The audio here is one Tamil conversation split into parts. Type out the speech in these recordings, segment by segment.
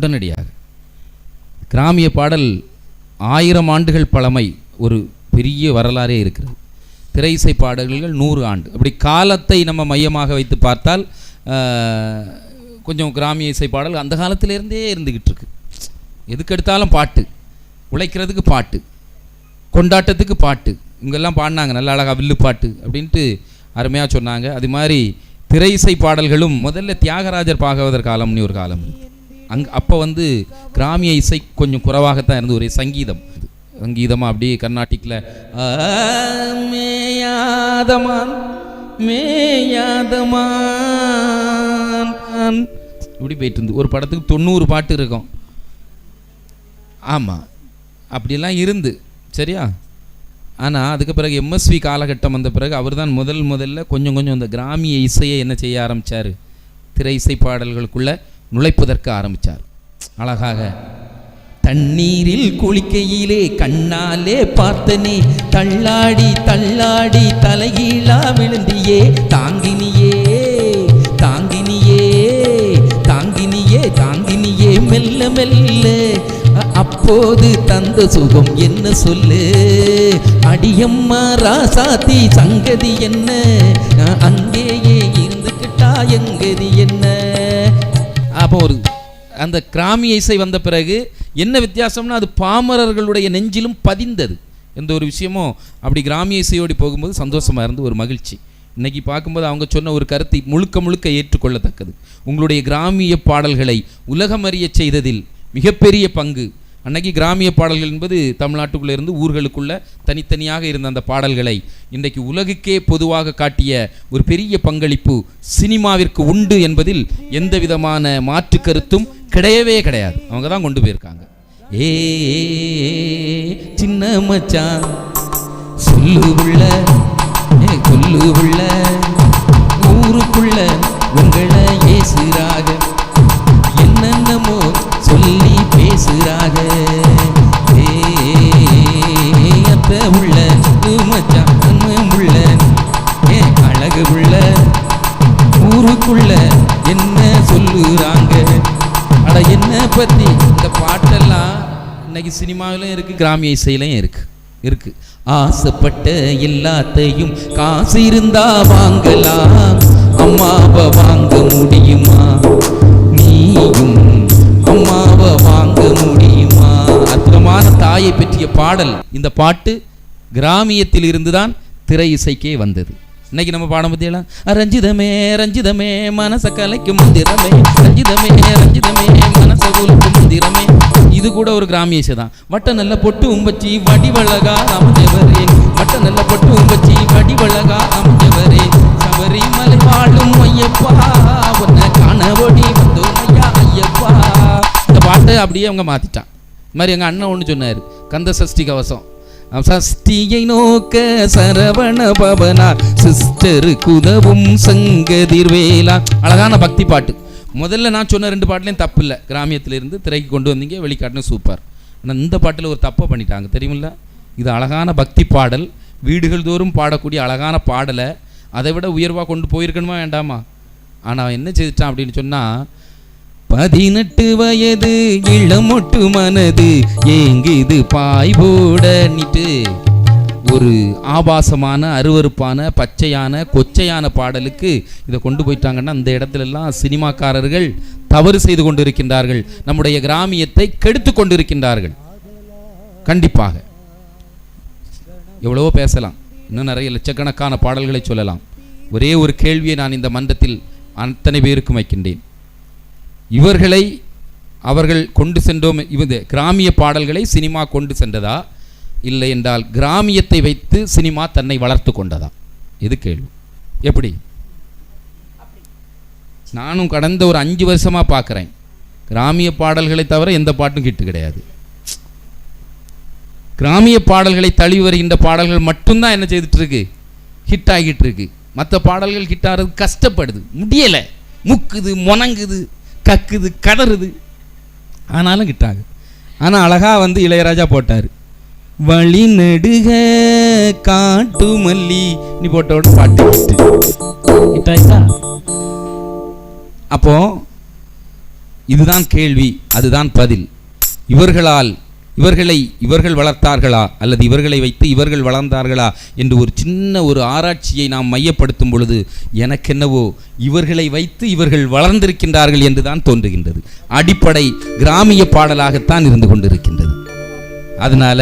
உடனடியாக. கிராமிய பாடல் ஆயிரம் ஆண்டுகள் பழமை ஒரு பெரிய வரலாறே இருக்கிறது. திரை இசை பாடல்கள் நூறு ஆண்டு. அப்படி காலத்தை நம்ம மையமாக வைத்து பார்த்தால் கொஞ்சம் கிராமிய இசை பாடல் அந்த காலத்திலேருந்தே இருந்துக்கிட்டு இருக்கு எதுக்கு எடுத்தாலும் பாட்டு. உழைக்கிறதுக்கு பாட்டு. கொண்டாட்டத்துக்கு பாட்டு. இவங்கெல்லாம் பாடினாங்க. நல்ல அழகா வில்லு பாட்டு அப்படின்ட்டு அருமையாக சொன்னாங்க. அது மாதிரி திரை இசை பாடல்களும் முதல்ல தியாகராஜர் பாகவதர் காலம்னு ஒரு காலம். இருக்குது அங் அப்போ வந்து கிராமிய இசை கொஞ்சம் குறைவாகத்தான் இருந்து ஒரே சங்கீதம். சங்கீதமாக அப்படியே கர்நாட்டிக்கில் மேயாதமான் மேயாதமான். இப்படி போயிட்டு இருந்து ஒரு படத்துக்கு தொண்ணூறு பாட்டு இருக்கும். ஆமாம் அப்படிலாம் இருந்து சரியா? ஆனால் அதுக்கு பிறகு எம்எஸ்வி காலகட்டம் வந்த பிறகு அவர்தான் முதல் முதல்ல கொஞ்சம் கொஞ்சம் இந்த கிராமிய இசையை என்ன செய்ய ஆரம்பித்தார் திரை இசை பாடல்களுக்குள்ளே நுழைப்பதற்கு ஆரம்பித்தார் அழகாக தண்ணீரில் குளிக்கையிலே கண்ணாலே பார்த்தனே தள்ளாடி தள்ளாடி தலைகீழா விழுந்தியே தாங்கினியே தாங்கினியே தாங்கினியே தாங்கினியே மெல்ல மெல்ல அப்போது தந்த சுகம் என்ன சொல்லு? அடியம்மா ராசாத்தி சங்கதி என்ன? அங்கேயே இருந்துக்கிட்டா எங்கதி என்ன? அப்போ ஒரு அந்த கிராமிய இசை வந்த பிறகு என்ன வித்தியாசம்னா அது பாமரர்களுடைய நெஞ்சிலும் பதிந்தது. எந்த ஒரு விஷயமும் அப்படி கிராமிய இசையோடி போகும்போது சந்தோஷமாக இருந்து ஒரு மகிழ்ச்சி. இன்றைக்கி பார்க்கும்போது அவங்க சொன்ன ஒரு கருத்தை முழுக்க முழுக்க ஏற்றுக்கொள்ளத்தக்கது. உங்களுடைய கிராமிய பாடல்களை உலகமறிய செய்ததில் மிகப்பெரிய பங்கு அன்னைக்கு கிராமிய பாடல்கள் என்பது தமிழ்நாட்டுக்குள்ளே இருந்து ஊர்களுக்குள்ள தனித்தனியாக இருந்த அந்த பாடல்களை இன்றைக்கு உலகுக்கே பொதுவாக காட்டிய ஒரு பெரிய பங்களிப்பு சினிமாவிற்கு உண்டு என்பதில் எந்த விதமான மாற்று கருத்தும் கிடையவே கிடையாது. அவங்க தான் கொண்டு போயிருக்காங்க. ஏ சின்ன மச்சான் சொல்லு உள்ள ஏ கொல்லு உள்ள ஊருக்குள்ள உங்களை ஏசுறாக என்னென்னமோ சொல்லி பேசுறாக. உற்பத்தி பத்தி இந்த பாட்டெல்லாம் இன்னைக்கு சினிமாவிலும் இருக்கு கிராமிய இசையிலையும் இருக்கு. இருக்கு. ஆசைப்பட்ட எல்லாத்தையும் காசு இருந்தா வாங்கலாம். அம்மாவை வாங்க முடியுமா? நீயும் அம்மாவை வாங்க முடியுமா? அற்புதமான தாயை பற்றிய பாடல். இந்த பாட்டு கிராமியத்தில் இருந்துதான் திரை இசைக்கே வந்தது. இன்னைக்கு நம்ம பாடம் பத்தியெல்லாம்? ரஞ்சிதமே ரஞ்சிதமே மனச கலைக்கும் மந்திரமே. ரஞ்சிதமே ரஞ்சிதமே மனச உலுக்கும் மந்திரமே. இது கூட ஒரு கிராமிய இசை தான். வட்ட நல்ல பொட்டு உம்பச்சி வடிவழகா அமைஞ்சவரே வட்ட நல்ல பொட்டு உம்பச்சி வடிவழகா அமைஞ்சவரே சபரிமலை வாழும் ஐயப்பா உன்னை காண ஓடி ஐயப்பா. இந்த பாட்டை அப்படியே அவங்க மாத்திட்டான். இது மாதிரி எங்கள் அண்ணன் ஒன்று சொன்னார் கந்த சஷ்டி கவசம். சஷ்டியை நோக்க சரவண பவனார் சிஸ்டருக்கு உதவும் சங்கதிர் வேலா. அழகான பக்தி பாட்டு. முதல்ல நான் சொன்ன ரெண்டு பாட்டுலையும் தப்பு இல்லை கிராமியத்திலிருந்து திரைக்கு கொண்டு வந்தீங்க வெளிக்காட்டுன சூப்பர் ஆனால் இந்த பாட்டில் ஒரு தப்பை பண்ணிட்டாங்க தெரியுமில்ல? இது அழகான பக்தி பாடல். வீடுகள் தோறும் பாடக்கூடிய அழகான பாடலை அதை விட உயர்வாக கொண்டு போயிருக்கணுமா வேண்டாமா? ஆனால் அவன் என்ன செய்துட்டான் அப்படின்னு சொன்னால் பதினெட்டு வயது இளமொட்டு மனது ஏங்குது பாய் போடனிட்டு ஒரு ஆபாசமான அருவருப்பான பச்சையான கொச்சையான பாடலுக்கு இதை கொண்டு போயிட்டாங்கன்னா அந்த இடத்துலலாம் சினிமாக்காரர்கள் தவறு செய்து கொண்டிருக்கின்றார்கள். நம்முடைய கிராமியத்தை கெடுத்து கொண்டிருக்கின்றார்கள். கண்டிப்பாக. எவ்வளவோ பேசலாம். இன்னும் நிறைய லட்சக்கணக்கான பாடல்களை சொல்லலாம். ஒரே ஒரு கேள்வியை நான் இந்த மன்றத்தில் அத்தனை பேருக்கும் வைக்கின்றேன். இவர்களை அவர்கள் கொண்டு சென்றோம். இது கிராமிய பாடல்களை சினிமா கொண்டு சென்றதா? இல்லை என்றால் கிராமியத்தை வைத்து சினிமா தன்னை வளர்த்து கொண்டதா? இது கேள்வி. எப்படி? நானும் கடந்த ஒரு அஞ்சு வருஷமாக பார்க்குறேன். கிராமிய பாடல்களை தவிர எந்த பாட்டும் கிட்டு கிடையாது. கிராமிய பாடல்களை தழுவி வருகின்ற பாடல்கள் மட்டும்தான் என்ன செய்துட்டு இருக்கு ஹிட் ஆகிட்டு இருக்கு மற்ற பாடல்கள் ஹிட் ஆகிறது கஷ்டப்படுது. முடியலை. முக்குது முணங்குது. கக்குது கதறுது. ஆனாலும் ஆகுது ஆனால் அழகா வந்து இளையராஜா போட்டார். வழி நெடுக காட்டு மல்லி. நீ போட்டோட பாட்டு ஆயிட்டா அப்போ இதுதான் கேள்வி அதுதான் பதில். இவர்களால் இவர்களை இவர்கள் வளர்த்தார்களா? அல்லது இவர்களை வைத்து இவர்கள் வளர்ந்தார்களா? என்று ஒரு சின்ன ஒரு ஆராய்ச்சியை நாம் மையப்படுத்தும் பொழுது எனக்கென்னவோ இவர்களை வைத்து இவர்கள் வளர்ந்திருக்கின்றார்கள் என்று தான் தோன்றுகின்றது. அடிப்படை கிராமிய பாடலாகத்தான் இருந்து கொண்டிருக்கின்றது. அதனால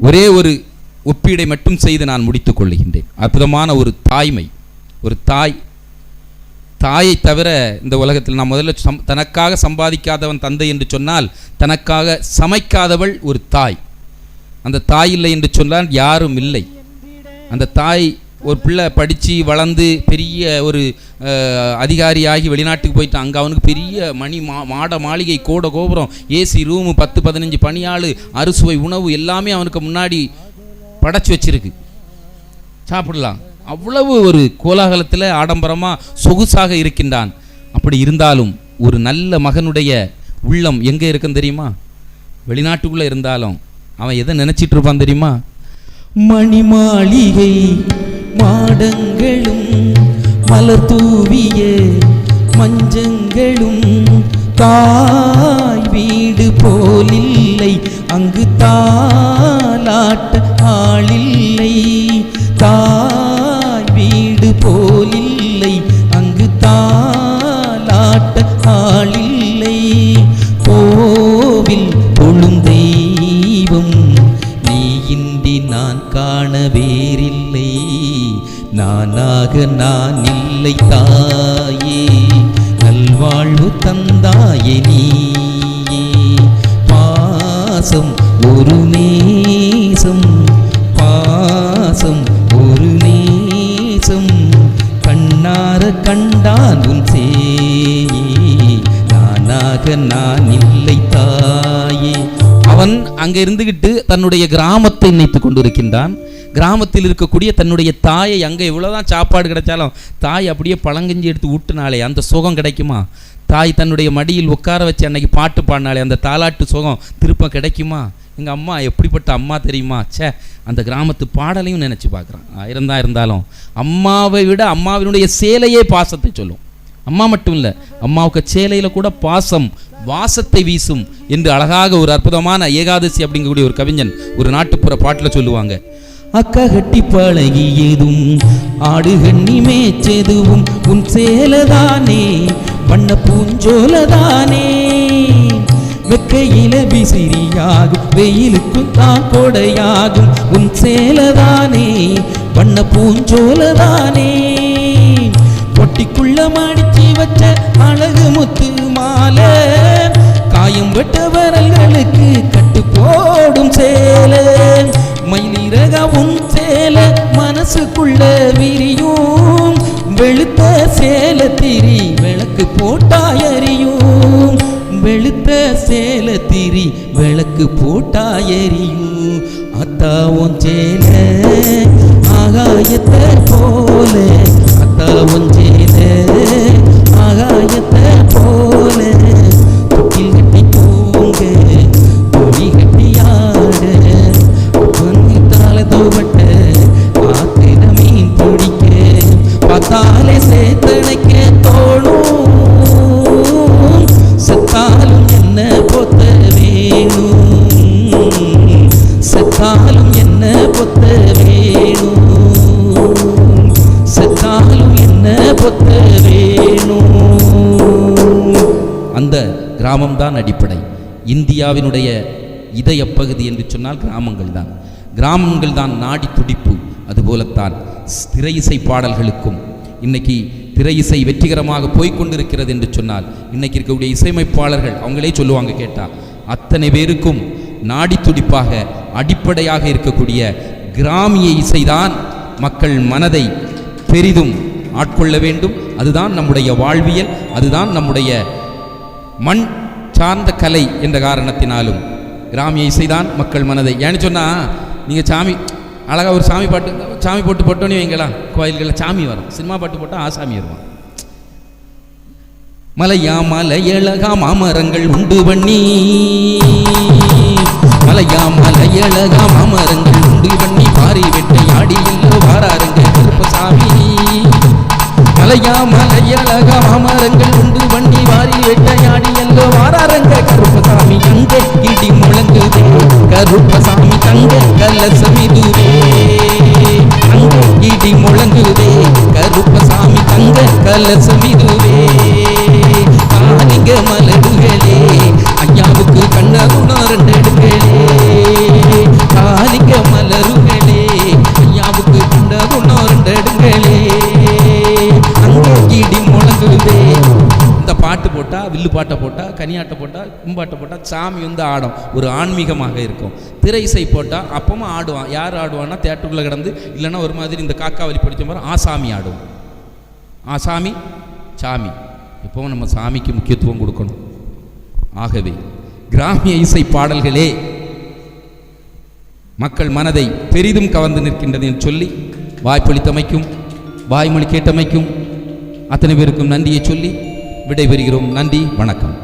ஒரே ஒரு ஒப்பீடை மட்டும் செய்து நான் முடித்துக் கொள்ளுகின்றேன். அற்புதமான ஒரு தாய்மை ஒரு தாய் தாயை தவிர இந்த உலகத்தில் நான் முதல்ல சம் தனக்காக சம்பாதிக்காதவன் தந்தை என்று சொன்னால் தனக்காக சமைக்காதவள் ஒரு தாய். அந்த தாய் இல்லை என்று சொன்னால் யாரும் இல்லை. அந்த தாய் ஒரு பிள்ளை படித்து வளர்ந்து பெரிய ஒரு அதிகாரியாகி வெளிநாட்டுக்கு போயிட்டு அங்கே அவனுக்கு பெரிய மணி மா மாட மாளிகை கோட கோபுரம் ஏசி ரூமு பத்து பதினஞ்சு பணியாள் அறுசுவை உணவு எல்லாமே அவனுக்கு முன்னாடி படைச்சி வச்சிருக்கு. சாப்பிடலாம். அவ்வளவு ஒரு கோலாகலத்தில் ஆடம்பரமாக சொகுசாக இருக்கின்றான். அப்படி இருந்தாலும் ஒரு நல்ல மகனுடைய உள்ளம் எங்கே இருக்குன்னு தெரியுமா? வெளிநாட்டுக்குள்ளே இருந்தாலும் அவன் எதை நினச்சிட்டு இருப்பான் தெரியுமா? மணி மாளிகை மாடங்களும் மலர் தூவிய மஞ்சங்களும் தாய் வீடு போலில்லை அங்கு தாலாட்ட நான் காண வேறில்லை நானாக நான் இல்லை தாயே. நல்வாழ்வு தந்தாயே நீ பாசம் ஒரு நேசம். பாசம் ஒரு நேசம். கண்ணார கண்டான் உன் சே நானாக நான் இல்லை அவன் அங்கே இருந்துகிட்டு தன்னுடைய கிராமத்தை நினைத்து கொண்டிருக்கின்றான். கிராமத்தில் இருக்கக்கூடிய தன்னுடைய தாயை அங்கே எவ்வளோதான் சாப்பாடு கிடைச்சாலும் தாய் அப்படியே பழங்கஞ்சி எடுத்து ஊட்டினாலே அந்த சுகம் கிடைக்குமா? தாய் தன்னுடைய மடியில் உட்கார வச்சு அன்னைக்கு பாட்டு பாடினாலே அந்த தாலாட்டு சுகம் திருப்பம் கிடைக்குமா? எங்கள் அம்மா எப்படிப்பட்ட அம்மா தெரியுமா? ச்சே அந்த கிராமத்து பாடலையும் நினச்சி பார்க்குறான். இருந்தால் இருந்தாலும் அம்மாவை விட அம்மாவினுடைய சேலையே பாசத்தை சொல்லும். அம்மா மட்டும் இல்லை அம்மாவுக்கு சேலையில் கூட பாசம் வாசத்தை வீசும் என்று அழகாக ஒரு அற்புதமான ஏகாதசி அப்படிங்கக்கூடிய ஒரு கவிஞன் ஒரு நாட்டுப்புற பாட்டில் சொல்லுவாங்க. அக்கா கட்டி பழகியதும் ஆடு கண்ணி மேய்ச்சதுவும் உன் சேலதானே பண்ண பூஞ்சோலதானே. வெக்கையில விசிறியாகும் வெயிலுக்கும் தான் கொடையாகும் உன் சேலதானே பண்ண பூஞ்சோலதானே. பொட்டிக்குள்ள மடிச்சு வச்ச அழகு முத்து மாலை காயம் வெட்ட வரல்களுக்கு கட்டு போடும் சேல. மயிலிறகவும் சேல மனசுக்குள்ள விரியும். வெளுத்த சேல திரி விளக்கு போட்டாயறியும் வெளுத்த சேல திரி விளக்கு போட்டாயறியும் அத்தாவும் சேல ஆகாயத்தை கிராமம்தான் அடிப்படை. இந்தியாவினுடைய இதயப்பகுதி என்று சொன்னால் கிராமங்கள் தான். கிராமங்கள் தான் நாடி துடிப்பு அதுபோலத்தான் திரை இசை பாடல்களுக்கும். இன்னைக்கு திரை இசை வெற்றிகரமாக போய்க்கொண்டிருக்கிறது என்று சொன்னால் இன்னைக்கு இருக்கக்கூடிய இசையமைப்பாளர்கள் அவங்களே சொல்லுவாங்க கேட்டால் அத்தனை பேருக்கும் நாடி துடிப்பாக அடிப்படையாக இருக்கக்கூடிய கிராமிய இசைதான் மக்கள் மனதை பெரிதும் ஆட்கொள்ள வேண்டும். அதுதான் நம்முடைய வாழ்வியல் அதுதான் நம்முடைய மண் சார்ந்த கலை என்ற காரணத்தினாலும். கிராமிய இசைதான் மக்கள் மனதை. ஏன்னு சொன்னால் நீங்கள் சாமி அழகாக ஒரு சாமி பாட்டு சாமி போட்டு போட்டோன்னே வைங்களா கோயில்களில் சாமி வரும். சினிமா பாட்டு போட்டால் ஆசாமி வருவான். மலையா மலையழகா மாமரங்கள் உண்டு பண்ணி மலையா மலையழகா மாமரங்கள் உண்டு பண்ணி பாரி வெட்டையாடி எல்லோ வாராருங்க கருப்பசாமி. மலையா மலையழகா மாமரங்கள் உண்டு பண்ணி வாரி வெட்டி வேட்டையாடி வாராருங்க கருப்பசாமி அங்கே இடி முழங்குதே. கருப்பசாமி தங்க கலசமி தூவே அங்கே இடி முழங்குதே. கருப்பசாமி தங்க கலசமி போட்டால் பாட்டை போட்டால் கனியாட்டை போட்டால் கும்பாட்டை போட்டால் சாமி வந்து ஆடும். ஒரு ஆன்மீகமாக இருக்கும். திரை இசை போட்டால் அப்பவும் ஆடுவான். யார் ஆடுவான்னா தேட்டருக்குள்ளே கிடந்து இல்லைன்னா ஒரு மாதிரி இந்த காக்காவலி படித்த மாதிரி ஆசாமி ஆடும். ஆசாமி சாமி. இப்போவும் நம்ம சாமிக்கு முக்கியத்துவம் கொடுக்கணும். ஆகவே கிராமிய இசை பாடல்களே மக்கள் மனதை பெரிதும் கவர்ந்து நிற்கின்றது என்று சொல்லி வாய்ப்பளித்தமைக்கும் வாய்மொழி கேட்டமைக்கும் அத்தனை பேருக்கும் நன்றியை சொல்லி விடைபெறுகிறோம். நன்றி வணக்கம்.